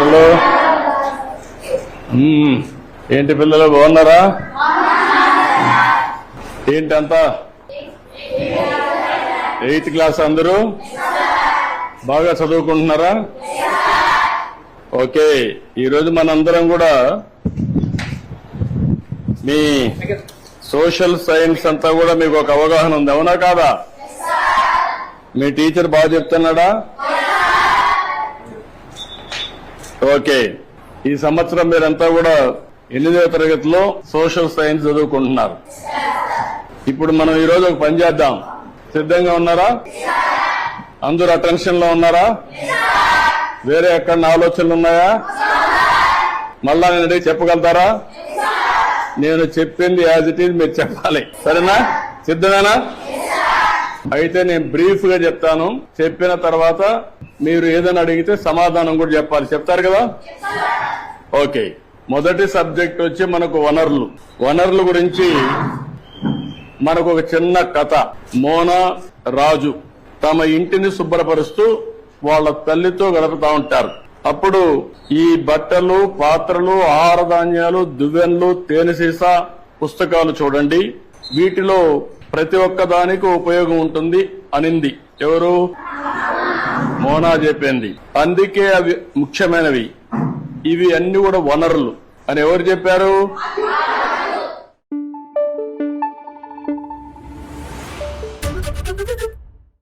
పిల్లలు ఏంటి పిల్లలు బాగున్నారా? ఏంటంతా? ఎయిత్ క్లాస్ అందరూ? బాగా చదువుకుంటున్నారా? ఓకే. ఈరోజు మనందరం కూడా మీ సోషల్ సైన్స్ అంతా కూడా మీకు ఒక అవగాహన ఉంది. అవునా కాదా? మీ టీచర్ బాగా చెప్తున్నాడా? ఓకే. ఈ సంవత్సరం మీరంతా కూడా ఎనిమిదవ తరగతిలో సోషల్ సైన్స్ చదువుకుంటున్నారు. ఇప్పుడు మనం ఈ రోజు ఒక పని చేద్దాం. సిద్ధంగా ఉన్నారా? అందరూ అటెన్షన్లో ఉన్నారా? వేరే ఎక్కడ ఆలోచనలు ఉన్నాయా? మళ్ళా నేను అడిగి చెప్పగలుగుతారా? నేను చెప్పింది యాజ్ ఇట్ ఈజ్ మీరు చెప్పాలి. సరేనా? సిద్ధమేనా? అయితే నేను బ్రీఫ్గా చెప్తాను. చెప్పిన తర్వాత మీరు ఏదైనా అడిగితే సమాధానం కూడా చెప్పాలి. చెప్తారు కదా? ఓకే. మొదటి సబ్జెక్ట్ వచ్చి మనకు వనరులు. వనరుల గురించి మనకు ఒక చిన్న కథ. మోనా రాజు తమ ఇంటిని శుభ్రపరుస్తూ వాళ్ళ తల్లితో గడుపుతా ఉంటారు. అప్పుడు ఈ బట్టలు పాత్రలు ఆహార ధాన్యాలు దువ్వెన్లు తేనె సీసా పుస్తకాలు చూడండి. వీటిలో ప్రతి ఒక్క దానికి ఉపయోగం ఉంటుంది అనింది. ఎవరు? మోనా చెప్పింది. అందుకే అవి ముఖ్యమైనవి. ఇవి అన్ని కూడా వనరులు. అని ఎవరు చెప్పారు?